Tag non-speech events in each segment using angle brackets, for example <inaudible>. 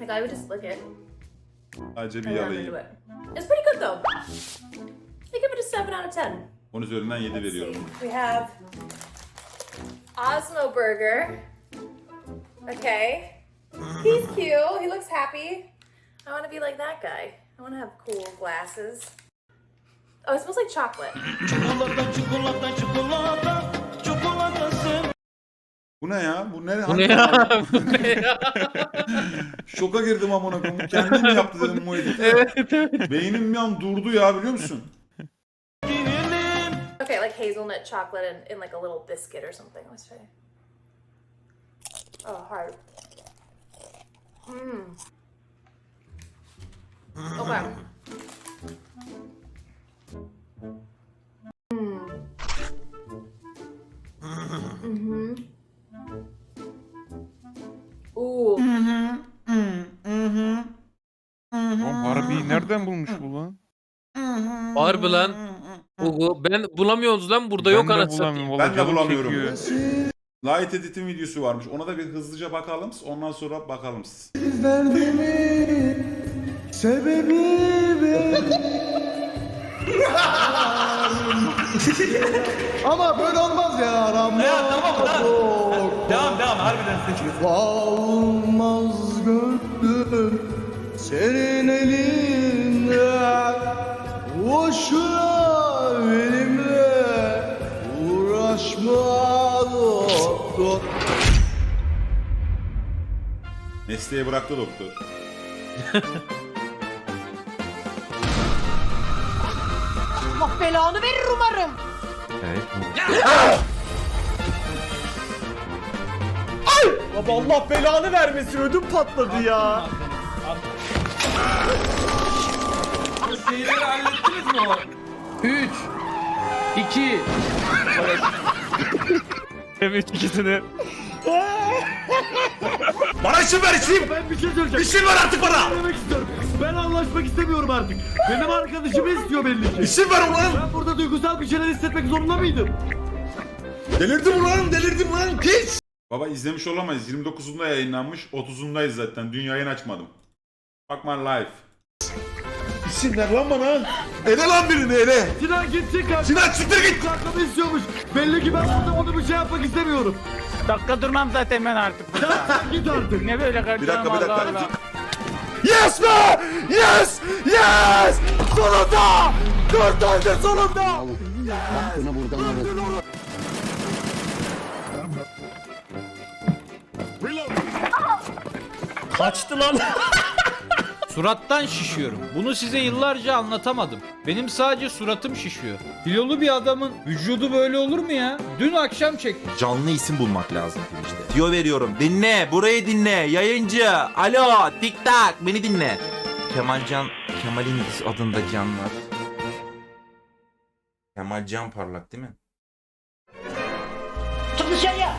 Like I would just lick it Sadece bir and then yalayayım. do it. It's pretty good though. I give it a seven out of ten. 10 üzerinden 7 Let's veriyorum. see. We have Osmo Burger. Okay. He's cute. He looks happy. I want to be like that guy. I want to have cool glasses. Oh, it smells like chocolate. Bu ne ya? Bu ne? Bu ne ya? <laughs> Bu ne ya? Şoka girdim amına koyayım. Kendi mi yaptı dedim bu editi. <laughs> evet evet. Beynim bir an durdu ya biliyor musun? Okay, like hazelnut chocolate and, and like a little biscuit or something. Let's try. Oh, hard. Mmm. Okay. Mmm. Mm-hmm. Nereden bulmuş bu lan? Harbi lan. Ugu ben bulamıyoruz lan burada Ben yok de anasını satayım. bulamıyorum, Ben de canım bulamıyorum. çekiyor. Light Edit'in videosu varmış. Ona da bir hızlıca bakalım. Ondan sonra bakalım. Ama böyle olmaz ya Rambo. Ya tamam lan. Devam devam harbiden seçiyoruz. Olmaz gönlüm senin elinde. Mesleği bıraktı doktor. <laughs> Allah belanı verir umarım. Baba Allah belanı vermesin ödüm patladı ya. Şeyleri hallettiniz mi o? 3 2 Evet ikisini. Bana isim ver isim. Ben bir şey söyleyeceğim. İsim ver artık bana. Söylemek istiyorum. Ben anlaşmak istemiyorum artık. Benim arkadaşımı istiyor belli ki. İsim ver ulan. Ben burada duygusal bir şeyler hissetmek zorunda mıydım? Delirdim ulan delirdim ulan piç. Baba izlemiş olamayız. 29'unda yayınlanmış. 30'undayız zaten. Dün yayın açmadım. Bakma live. İsim ver lan bana. Ele lan birini ele. Sinan gitsin kanka. Sinan siktir git. Kankamı istiyormuş. Belli ki ben burada onu bir şey yapmak istemiyorum. Dakika durmam zaten ben artık. Sen git artık. Ne böyle Bir dakika kardeşim bir Allah dakika. Allah. Yes be. Yes. Yes. Sonunda. Dört aydır sonunda. Kaçtı lan. <laughs> Surattan şişiyorum. Bunu size yıllarca anlatamadım. Benim sadece suratım şişiyor. Kilolu bir adamın vücudu böyle olur mu ya? Dün akşam çektim. Canlı isim bulmak lazım Twitch'te. Tiyo veriyorum. Dinle, burayı dinle. Yayıncı. Alo, tik tak. Beni dinle. Kemalcan, Kemal'in adında canlar. Kemal Can Parlak değil mi?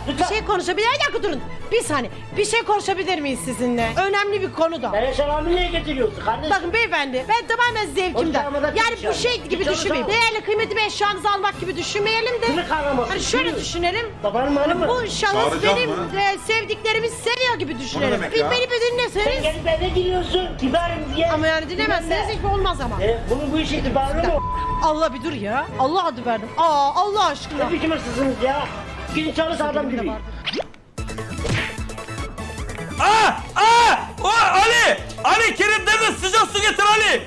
Bir şey konuşabilir Bir dakika durun. Bir saniye. Bir şey konuşabilir miyiz sizinle? Önemli bir konu da. Ben selamı niye getiriyorsun kardeşim? Bakın beyefendi ben tamamen zevkimden. Ocağıma da Yani bu şey gibi çalı düşünmeyin. tamam. Değerli kıymetli bir eşyanızı almak gibi düşünmeyelim de. Kimi kavraması? Hani şöyle Kimi? düşünelim. Babanın malı mı? Bu şahıs Çağıracağım benim mı? e, sevdiklerimi seviyor gibi düşünelim. demek Bir ya? beni bir Sen dinleseniz. gelip eve giriyorsun. Kibarım diye. Ama yani dinlemezseniz hiç olmaz ama. E, bunun bu işi itibarı mı? Allah bir dur ya. Allah adı verdim. Aa Allah aşkına. Ne biçim hırsızsınız ya? Gidin çalış adam gibi. Aa! Aa! O Ali! Ali Kerim deme sıcak su getir Ali!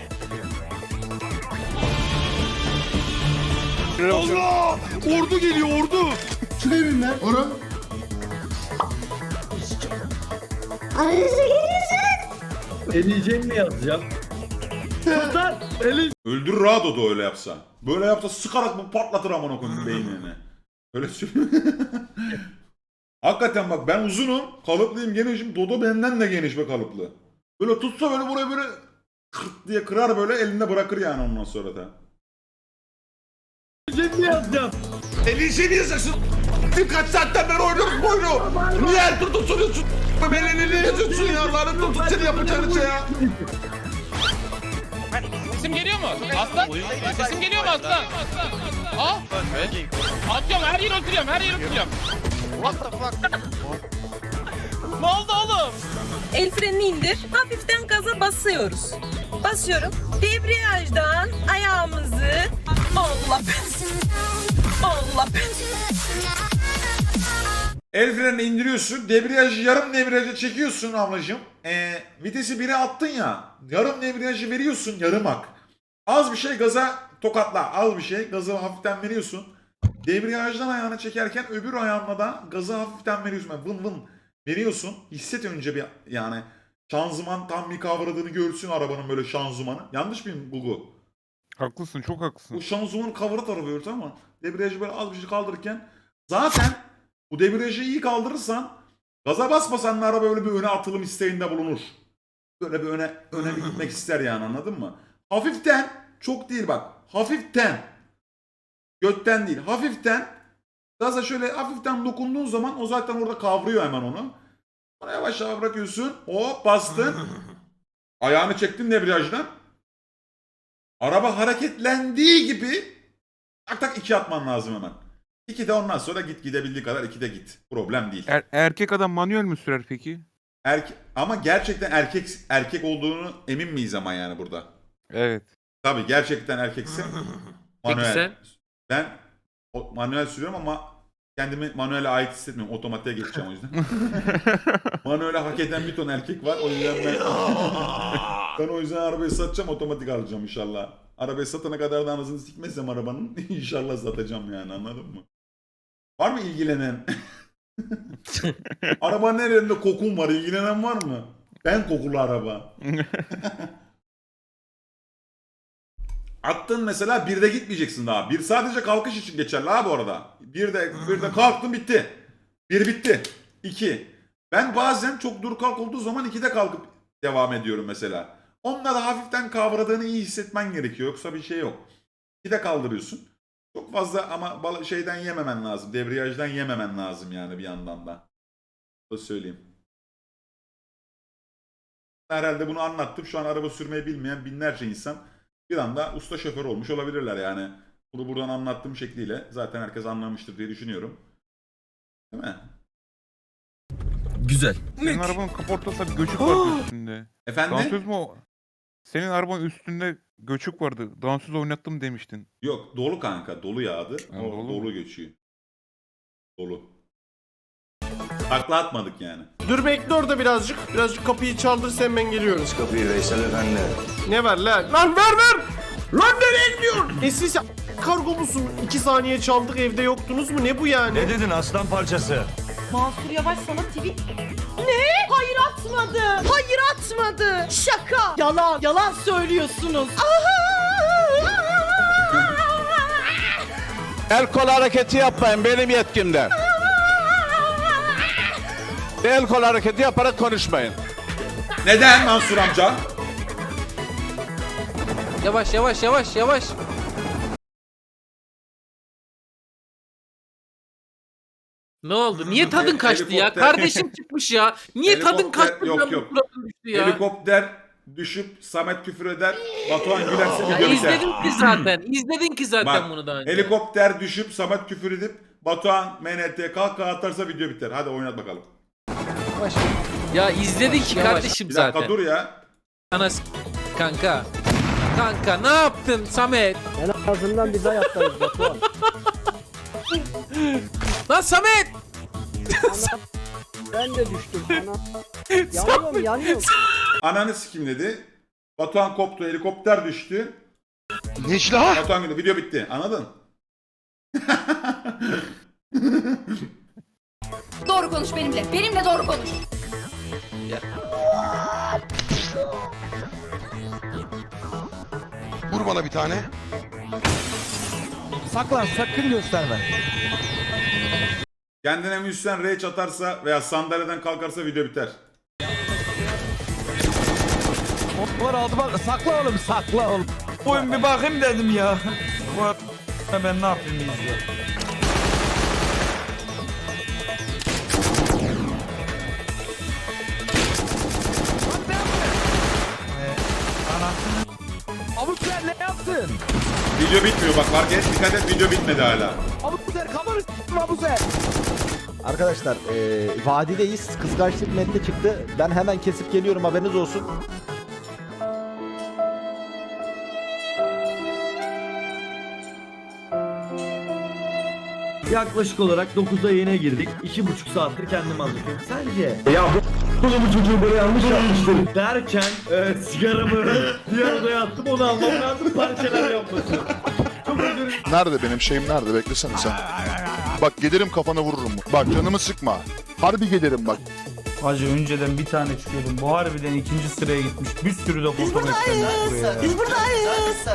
Allah! Ordu geliyor ordu! Şuraya bin lan. Orhan. Eleyeceğim mi yazacağım? Kurtar. Eli. Öldürür Rado da öyle yapsa. Böyle yapsa sıkarak bu patlatır amına koyayım beynini. Öyle. <laughs> Hakikaten bak ben uzunum, kalıplıyım, genişim. Dodo benden de geniş ve kalıplı. Böyle tutsa böyle buraya böyle kırt diye kırar böyle elinde bırakır yani ondan sonra da. Eleyeceğim mi yazacağım? Elini yazacaksın. Birkaç saatten beri oynuyoruz bu oyunu. Niye her tur tutuyorsun? Ben elini yazıyorsun ya. Lanet olsun seni yapacağın şey ya. Sesim geliyor mu? Aslan? Sesim geliyor mu aslan? Ha? Atıyorum her yere oturuyorum her yere oturuyorum. What the fuck? ne oldu oğlum? El frenini indir. Hafiften gaza basıyoruz. Basıyorum. Debriyajdan ayağımızı Allah Allah El frenini indiriyorsun. Debriyajı yarım debriyaja çekiyorsun ablacığım. Ee, vitesi 1'e attın ya. Yarım debriyajı veriyorsun yarım ak. Az bir şey gaza tokatla. Az bir şey gazı hafiften veriyorsun. Debriyajdan ayağını çekerken öbür ayağınla da gazı hafiften veriyorsun. Yani vın vın veriyorsun. Hisset önce bir yani şanzıman tam bir kavradığını görsün arabanın böyle şanzımanı. Yanlış mıyım Gugu? Haklısın çok haklısın. Bu şanzımanın kavra tarafı örtü ama debriyajı böyle az bir şey kaldırırken zaten bu debriyajı iyi kaldırırsan gaza basmasan da araba böyle bir öne atılım isteğinde bulunur. Böyle bir öne öne bir gitmek <laughs> ister yani anladın mı? Hafiften çok değil bak hafiften götten değil hafiften gaza şöyle hafiften dokunduğun zaman o zaten orada kavruyor hemen onu. Sonra yavaş yavaş bırakıyorsun hop bastın <laughs> ayağını çektin debriyajdan Araba hareketlendiği gibi tak tak iki atman lazım hemen. İki de ondan sonra git gidebildiği kadar iki de git. Problem değil. Er- erkek adam manuel mü sürer peki? Erke ama gerçekten erkek erkek olduğunu emin miyiz ama yani burada? Evet. Tabii gerçekten erkekse <laughs> manuel. sen? Ben o, manuel sürüyorum ama kendimi manuele ait hissetmiyorum. Otomatiğe geçeceğim o yüzden. <laughs> Manuele hak eden bir ton erkek var. O yüzden ben, <laughs> ben o yüzden arabayı satacağım otomatik alacağım inşallah. Arabayı satana kadar da anasını sikmezsem arabanın inşallah satacağım yani anladın mı? Var mı ilgilenen? Arabanın her yerinde kokun var. İlgilenen var mı? Ben kokulu araba. Attın mesela bir de gitmeyeceksin daha. Bir sadece kalkış için geçerli ha bu arada. Bir de bir de kalktın bitti. Bir bitti. İki. Ben bazen çok dur kalk olduğu zaman ikide kalkıp devam ediyorum mesela. Onunla da hafiften kavradığını iyi hissetmen gerekiyor. Yoksa bir şey yok. İkide kaldırıyorsun. Çok fazla ama şeyden yememen lazım. Debriyajdan yememen lazım yani bir yandan da. Bunu söyleyeyim. Herhalde bunu anlattım. Şu an araba sürmeyi bilmeyen binlerce insan bir anda usta şoför olmuş olabilirler yani. Bunu buradan anlattığım şekliyle zaten herkes anlamıştır diye düşünüyorum. Değil mi? Güzel. Senin arabanın kaportası göçük vardı <gasps> üstünde. Efendim? Dansöz mü o? Senin arabanın üstünde göçük vardı. Dansöz oynattım demiştin. Yok dolu kanka dolu yağdı. Ha, o dolu dolu, mu? geçiyor. Dolu. Takla atmadık yani. Dur bekle orada birazcık. Birazcık kapıyı çaldır sen ben geliyorum. Kapıyı Veysel Efendi. Ne ver lan? Lan ver ver! Lan nereye gidiyorsun? E siz kargo musun? İki saniye çaldık evde yoktunuz mu? Ne bu yani? dedin aslan parçası? Mansur Yavaş sana tweet... Ne? Hayır atmadı. Hayır atmadı. Şaka. Yalan. Yalan söylüyorsunuz. El kol hareketi yapmayın benim yetkimde. El kol hareketi yaparak konuşmayın. Neden Mansur amca? Yavaş yavaş yavaş yavaş. Ne oldu? Niye tadın kaçtı ya? helikopter- Kardeşim <laughs> çıkmış ya. Niye tadın Helikopter- kaçtı? yok, yok. Suratın düştü ya. Helikopter düşüp Samet küfür eder. Batuhan gülerse Ya video biter. izledin ki zaten. İzledin ki zaten Bak, bunu daha önce. Helikopter düşüp Samet küfür edip Batuhan MNT kahkaha atarsa video biter. Hadi oynat bakalım. Ya izledin ki kardeşim Bir dakika zaten. dur ya. Ana s- kanka. Kanka ne yaptın Samet? En azından biz ayaktayız <laughs> Batuhan. Lan Samet! Ben de düştüm. Ana. <laughs> Yanıyorum yanıyorum. Ananı sikim dedi. Batuhan koptu, helikopter düştü. Necla! Batuhan güldü, video bitti. Anladın? <laughs> Doğru konuş benimle. Benimle doğru konuş. Vur bana bir tane. Saklan sakın gösterme. Kendine müzisyen rage atarsa veya sandalyeden kalkarsa video biter. Var aldı bak sakla oğlum sakla oğlum. Oyun bir bakayım dedim ya. Ben ne yapayım izle. Yaptın? Video bitmiyor bak fark et dikkat et video bitmedi hala. Abuzer kafanı s**tim Abuzer. Arkadaşlar eee vadideyiz. Kıskançlık metni çıktı. Ben hemen kesip geliyorum haberiniz olsun. Yaklaşık olarak 9'da yayına girdik. 2,5 saattir kendimi hazırlıyorum. Sence? Ya bu bu çocuğu böyle yanlış yapmıştır. Derken e, sigaramı <laughs> bir odaya attım onu almam lazım parçalar yapması. Çok özür dilerim. Nerede benim şeyim nerede beklesene sen. Bak gelirim kafana vururum. Bak canımı sıkma. Harbi gelirim bak. Hacı önceden bir tane çıkıyordum. Bu harbiden ikinci sıraya gitmiş. Bir sürü de foto beklenmiş buraya. Biz buradayız.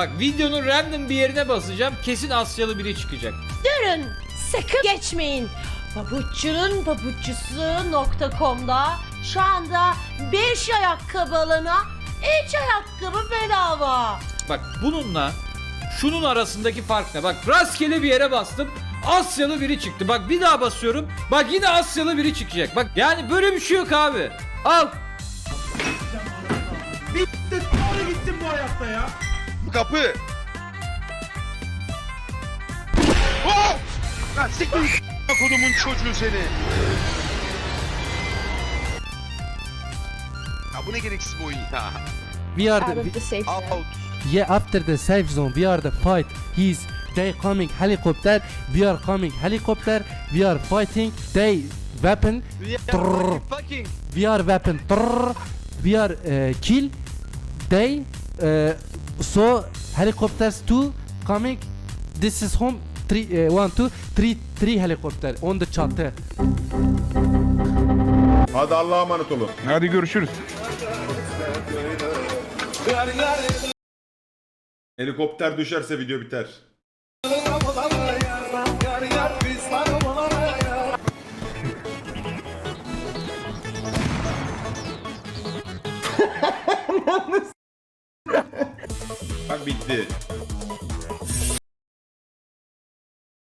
Bak videonun random bir yerine basacağım. Kesin Asyalı biri çıkacak. Durun. Sakın geçmeyin. Pabuççunun pabuççusu.com'da şu anda 5 ayakkabı alana 3 ayakkabı bedava. Bak bununla şunun arasındaki fark ne? Bak rastgele bir yere bastım. Asyalı biri çıktı. Bak bir daha basıyorum. Bak yine Asyalı biri çıkacak. Bak yani böyle bir şey yok abi. Al. Kapı. Oh! Lan siktir kodumun çocuğu seni. Ya bu ne gereksiz bu oyun ya. We are Out of the safe zone. Out. yeah after the safe zone. We are the fight. He's they coming helicopter. We are coming helicopter. We are fighting. They weapon. Trrr. We are weapon. Trrr. We are uh, kill. They uh, so helicopters two coming. This is home. Three, uh, one, two, three, three helicopter on the çatı. Hadi Allah'a emanet olun. Hadi görüşürüz. Helikopter düşerse video biter. Bak bitti.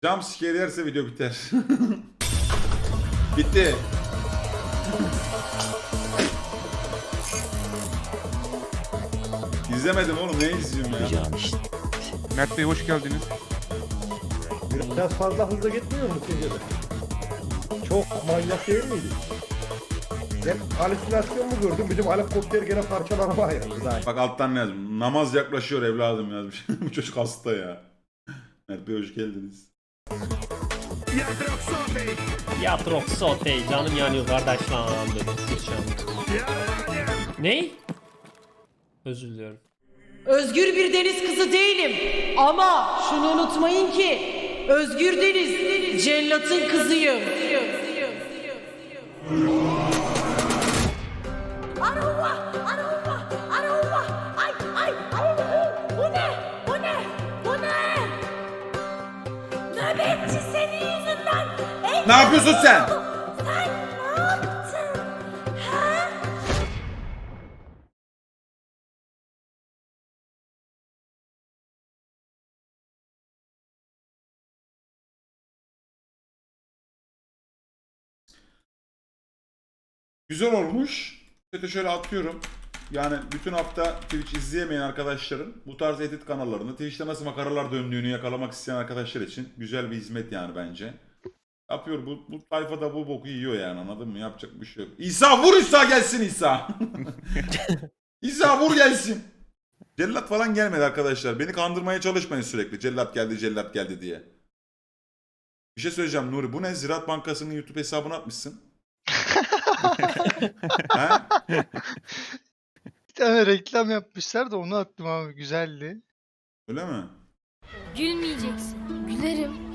Jump scare yerse video biter. <laughs> bitti. İzlemedim oğlum ne izliyorum ya? Mert Bey hoş geldiniz. Biraz fazla hızlı gitmiyor mu sizce de? Çok manyak değil miydi? Ben halüsinasyon mu gördüm? Bizim helikopter gene parçalanma ayırdı zaten. Bak alttan ne yazmış? Namaz yaklaşıyor evladım yazmış. <laughs> Bu çocuk hasta ya. Mert Bey hoş geldiniz. Yatrok sote canım yanıyor kardeş lan Ney? Özür diliyorum. Özgür bir deniz kızı değilim. Ama şunu unutmayın ki Özgür Deniz cellatın kızıyım. Arova, Ne yapıyorsun sen? Güzel olmuş. Chat'e şöyle atıyorum. Yani bütün hafta Twitch izleyemeyen arkadaşların bu tarz edit kanallarını Twitch'te nasıl makaralar döndüğünü yakalamak isteyen arkadaşlar için güzel bir hizmet yani bence. Yapıyor bu, bu tayfada bu boku yiyor yani anladın mı? Yapacak bir şey yok. İsa vur İsa gelsin İsa. <laughs> İsa vur gelsin. Cellat falan gelmedi arkadaşlar. Beni kandırmaya çalışmayın sürekli. Cellat geldi, cellat geldi diye. Bir şey söyleyeceğim Nuri. Bu ne? Ziraat Bankası'nın YouTube hesabına atmışsın. <laughs> ha? Bir tane reklam yapmışlar da onu attım abi güzeldi. Öyle mi? Gülmeyeceksin. Gülerim.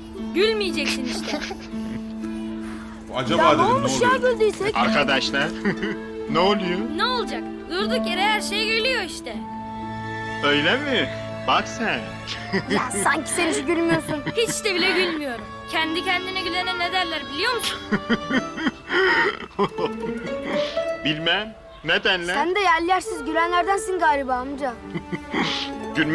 Gülmeyeceksin işte. <laughs> Acaba ya ne dedim olmuş ne ya oluyor? güldüysek? Arkadaşlar <laughs> ne oluyor? Ne olacak? Durduk yere her şey gülüyor işte. Öyle mi? Bak sen. Ya sanki sen hiç gülmüyorsun. <laughs> Hiç de bile gülmüyorum. Kendi kendine gülene ne derler biliyor musun? Bilmem. Neden lan? Sen de yer yersiz gülenlerdensin galiba amca.